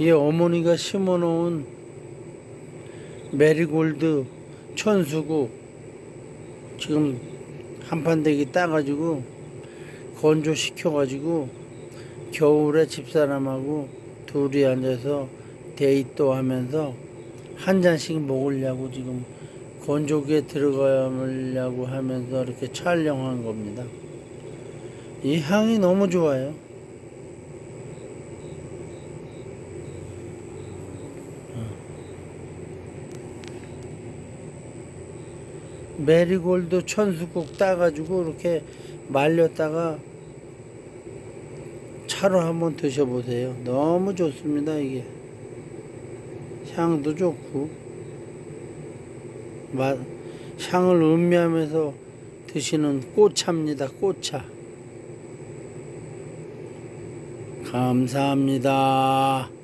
이 어머니가 심어놓은 메리골드 천수구 지금 한판대기 따가지고 건조시켜가지고 겨울에 집사람하고 둘이 앉아서 데이트 하면서 한 잔씩 먹으려고 지금 건조기에 들어가려고 하면서 이렇게 촬영한 겁니다. 이 향이 너무 좋아요. 메리골드 천수국 따가지고 이렇게 말렸다가 차로 한번 드셔보세요. 너무 좋습니다, 이게. 향도 좋고, 맛, 향을 음미하면서 드시는 꽃차입니다, 꽃차. 감사합니다.